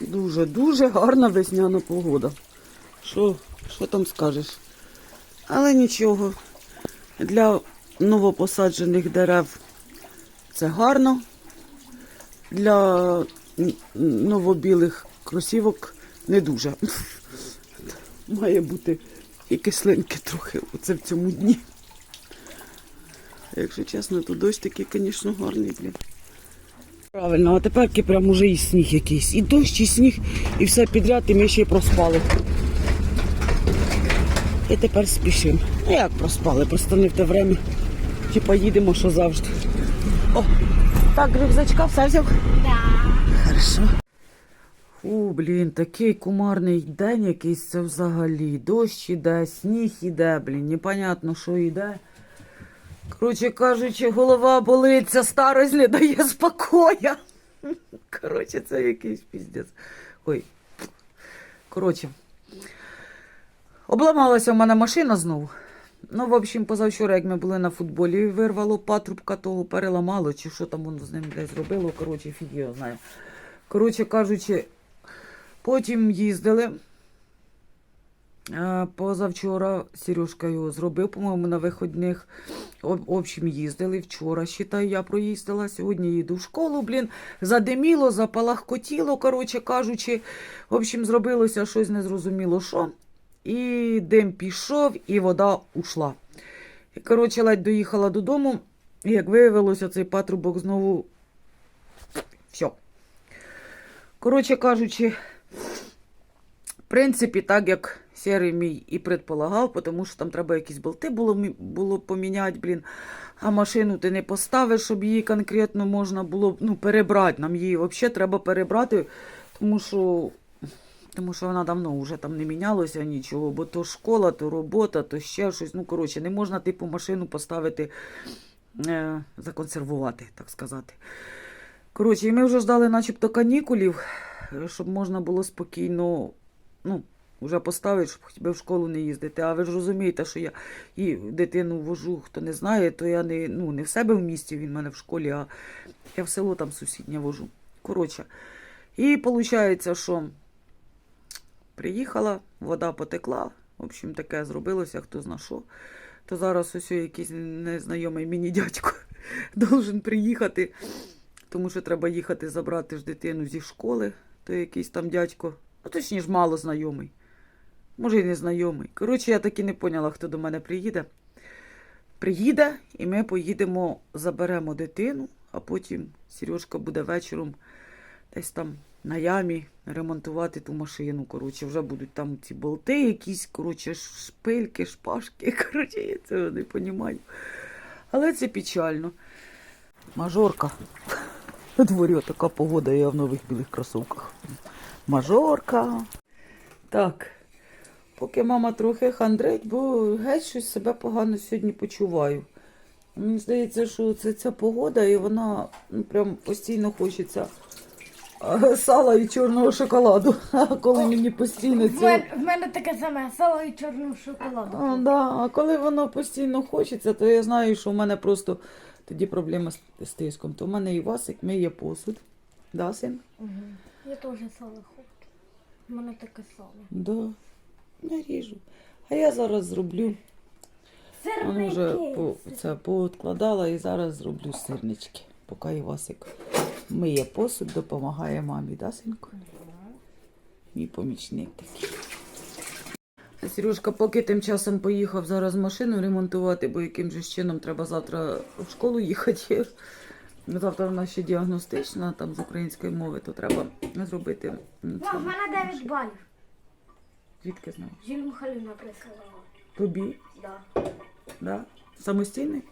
Дуже-дуже гарна весняна погода. Що, що там скажеш? Але нічого. Для новопосаджених дерев це гарно. Для новобілих кросівок не дуже. Має бути і кислинки трохи оце в цьому дні. Якщо чесно, то дощ такий, звісно, гарний, блін. Правильно, а тепер прям уже і сніг якийсь. І дощ, і сніг, і все підряд, і ми ще й проспали. І тепер спішимо. Ну як проспали? Просто не в те время. Типа їдемо, що завжди. О, так, рюкзачка все взяв? Да. Хорошо. Фу, блін, такий кумарний день якийсь це взагалі. Дощ іде, сніг іде, блін, непонятно, що йде. Коротше кажучи, голова болить, ця старость не дає спокоя. Коротше, це якийсь піздець. Ой. Коротше. Обламалася в мене машина знову. Ну, в общем, позавчора, як ми були на футболі, вирвало патрубка того, переламало, чи що там воно з ним десь зробило. Коротше, фіг його знає. Коротше кажучи, потім їздили. Позавчора Сережка його зробив, по-моєму, на виходних. Общем, їздили вчора, считай, я проїздила. Сьогодні їду в школу, блін. Задиміло, запалахкотіло, коротше кажучи. В общем, зробилося щось незрозуміло що. І дим пішов, і вода ушла. І, коротше, ледь доїхала додому. І як виявилося, цей патрубок знову. Все. Коротше кажучи, в принципі, так як серий мій і предполагав, тому що там треба якісь болти було, було поміняти, блін. А машину ти не поставиш, щоб її конкретно можна було ну, перебрати. Нам її взагалі треба перебрати, тому що, тому що вона давно вже там не мінялося нічого, бо то школа, то робота, то ще щось. Ну, коротше, не можна типу машину поставити, е, законсервувати, так сказати. Коротше, і ми вже ждали начебто канікулів, щоб можна було спокійно, ну, вже поставити, щоб б в школу не їздити. А ви ж розумієте, що я і дитину вожу, хто не знає, то я не, ну, не в себе в місті, він в мене в школі, а я в село там сусіднє вожу. Коротше. І виходить, що приїхала, вода потекла. В общем, таке зробилося, хто зна що. То зараз ось якийсь незнайомий мені дядько должен приїхати тому що треба їхати забрати ж дитину зі школи, то якийсь там дядько, ну точніше, мало знайомий. Може, і не знайомий. Коротше, я так і не поняла, хто до мене приїде. Приїде, і ми поїдемо, заберемо дитину, а потім Сережка буде вечором десь там на ямі ремонтувати ту машину. Коротше, вже будуть там ці болти якісь, коротше, шпильки, шпажки. Коротше, я цього не розумію. Але це печально. Мажорка. На дворі така погода, я в нових білих кросовках. Мажорка. Так. Поки мама трохи хандрить, бо геть щось себе погано сьогодні почуваю. Мені здається, що це ця погода, і вона ну, прям постійно хочеться сала і чорного шоколаду. А коли мені постійно В це. мене, в мене таке саме сало і чорним шоколадом. А, да. а коли воно постійно хочеться, то я знаю, що в мене просто тоді проблема з, з тиском. То в мене і Васик миє посуд. Да, син? Угу. Я теж сало хочу. У мене таке сало. Да. Наріжу. А я зараз зроблю. Воно вже по, це пооткладала і зараз зроблю сирнички. Поки Івасик миє посуд, допомагає мамі, да, синку? Мій помічник такий. Сережка поки тим часом поїхав зараз машину ремонтувати, бо яким же чином треба завтра в школу їхати. Завтра в нас ще діагностична, там з української мови, то треба зробити. м. Мам, в мене 9 балів. Звідки знаю? Жіль Михайлівна присилала. Тобі? Да. Да? Самостійний?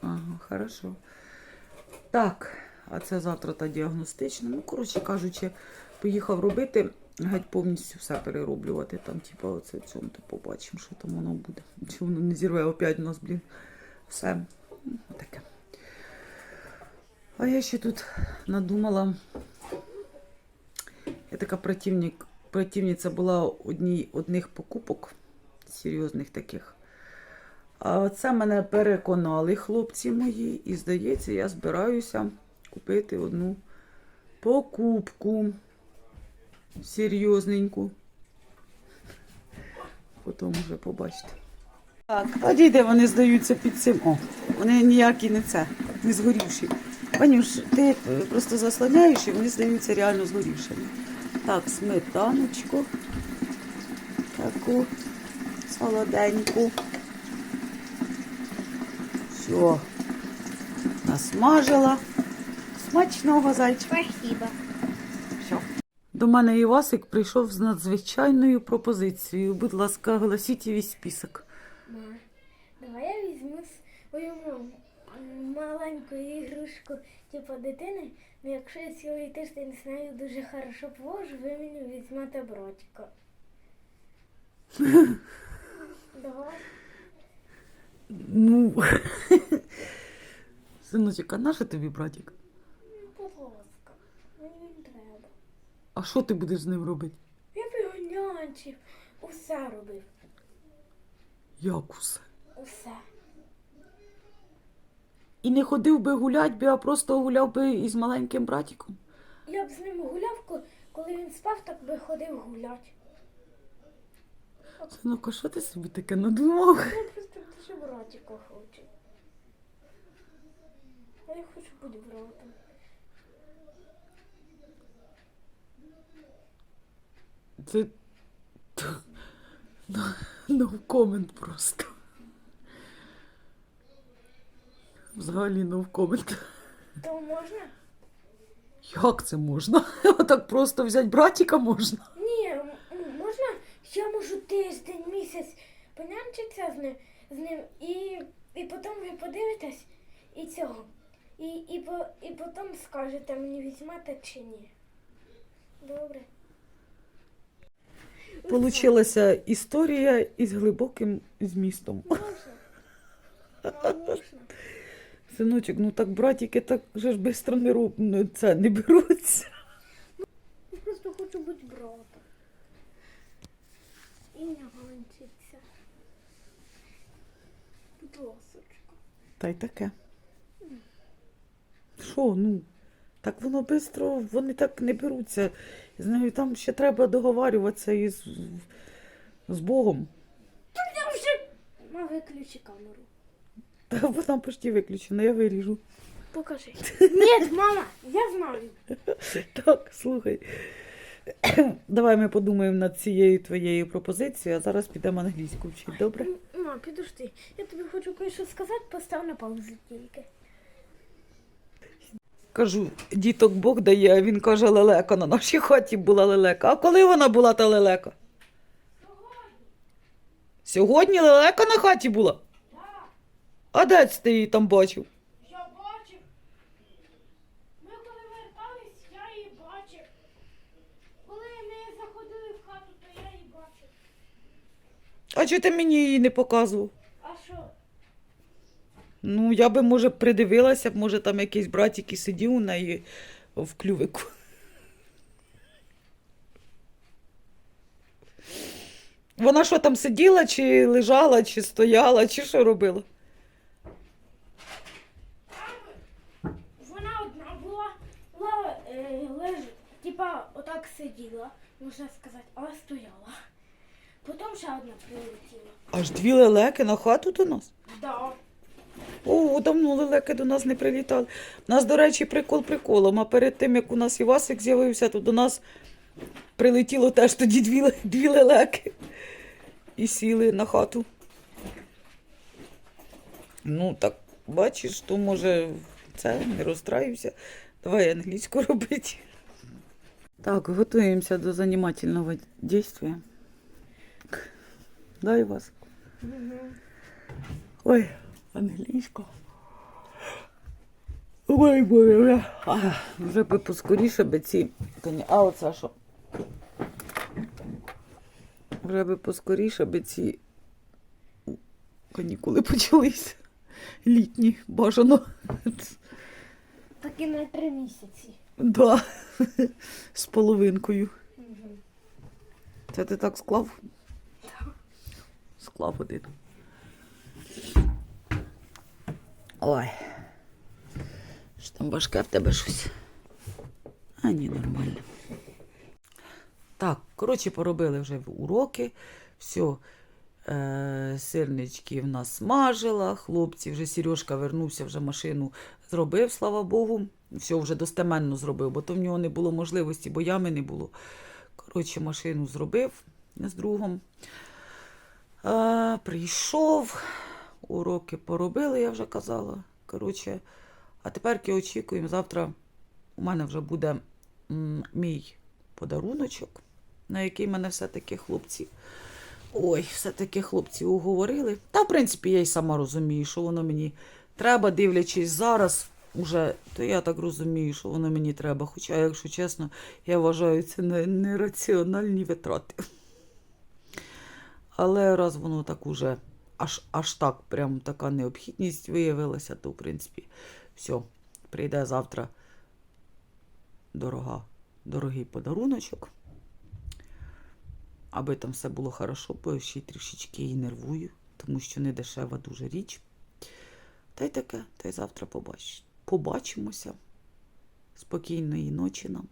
Ага, хорошо. Так, а це завтра та діагностична. Ну, коротше кажучи, поїхав робити, геть повністю все перероблювати. Там, типу, оце цьому то побачимо, що там воно буде. Чи воно не зірве опять у нас, блін. Все. Таке. А я ще тут надумала. Я така противник, противниця була одній, одних покупок, серйозних таких. А це мене переконали хлопці мої, і здається, я збираюся купити одну покупку. серйозненьку. Потім вже побачите. Так, тоді де вони здаються під цим. О, вони ніякі не це, не згорівші. Ванюш, ти просто заслоняєш і вони здаються реально згорівшими. Так, сметаночку. Таку солоденьку. Все. Насмажила. Смачного зайчика. Спасибо. Все. До мене Івасик прийшов з надзвичайною пропозицією. Будь ласка, оголосіть весь список. Ма, давай я візьму свою м- маленьку ігрушку, типу дитини. Ну, якщо я цілий тиждень з нею дуже хорошо повожу, ви мені візьмете братика. Давай. Ну. Синочок, а наше тобі, братик? Ну, Будь ласка, мені він треба. А що ти будеш з ним робити? Я б його нянчив. Усе робив. Як усе? Усе. І не ходив би гулять би, а просто гуляв би із маленьким братиком? Я б з ним гуляв, коли він спав, так би ходив гулять. Синок, а що ти собі таке надумав? Я просто дуже братика хочу. А я хочу бути братом. Це. No comment просто. Взагалі no comment. То можна? Як це можна? Отак просто взяти братика можна. Ні, можна. Я можу тиждень, місяць понянчитися з ним, з ним і, і потім ви подивитесь і цього. І, і, по, і потім скажете мені візьмете чи ні. Добре. Получилася історія із глибоким змістом. Можна? Можна. Синочок, ну так братики так же ж швидко не роб... ну, це не беруться. Я просто хочу бути братом. І нянчитися. Будь ласочка. Та й таке. Що, ну? Так воно швидко, вони так не беруться. Знаю, там ще треба договарюватися із з Богом. Я вже... Виключи камеру. Та вона почти виключена, я виріжу. Покажи. Ні, мама, я знаю. Так, слухай. Давай ми подумаємо над цією твоєю пропозицією, а зараз підемо англійську вчити, добре? М, Ма, підожди. Я тобі хочу кое-що сказати, постав на паузу тільки. Кажу, діток Бог дає, а він каже, лелека на нашій хаті була лелека. А коли вона була та лелека? Сьогодні лелека на хаті була? А де це ти її там бачив? Я бачив. Ми коли вертались, я її бачив. Коли ми заходили в хату, то я її бачив. А чого ти мені її не показував? А що? Ну, я би, може, придивилася, б, може, там якийсь братик і сидів у неї в клювику. Вона що там сиділа, чи лежала, чи стояла, чи що робила? Вона одна була, була е, леж, типа отак сиділа, можна сказати, але стояла. Потім ще одна прилетіла. Аж дві лелеки на хату до нас? Да. О, давно лелеки до нас не прилітали. У нас, до речі, прикол приколом. А перед тим, як у нас Івасик з'явився, то до нас прилетіло теж тоді дві, дві лелеки. І сіли на хату. Ну, так, бачиш, то може це не розстраюся. Давай англійську робити. Так, готуємося до занімательного дійства. Дай вас. Ой, англійська. Ой, боже, вже, а, вже би поскоріше би ці. А оце що? Вже би поскоріше би ці канікули почалися. Літні, бажано. Так і на три місяці. Да. З половинкою. Це ти так склав? Склав один. Ой. Що там важке в тебе щось? А ні, нормально. Коротше, поробили вже уроки. Все. Е, сирнички в нас смажила, хлопці, вже Сережка вернувся, вже машину зробив, слава Богу. Все вже достеменно зробив, бо то в нього не було можливості, бо ями не було. Коротше, машину зробив з другом. Е, прийшов, уроки поробили, я вже казала. Коротше, а тепер очікуємо. Завтра у мене вже буде мій подаруночок, на який мене все-таки хлопці. Ой, все-таки хлопці уговорили. Та, в принципі, я й сама розумію, що воно мені треба, дивлячись зараз, уже, то я так розумію, що воно мені треба. Хоча, якщо чесно, я вважаю це нераціональні витрати. Але раз воно так уже аж, аж так, прям така необхідність виявилася, то, в принципі, все, прийде завтра дорога, дорогий подаруночок. Аби там все було хорошо, бо я ще й трішечки її нервую, тому що не дешева дуже річ. Та й таке, та й завтра побач... побачимося. Спокійної ночі нам.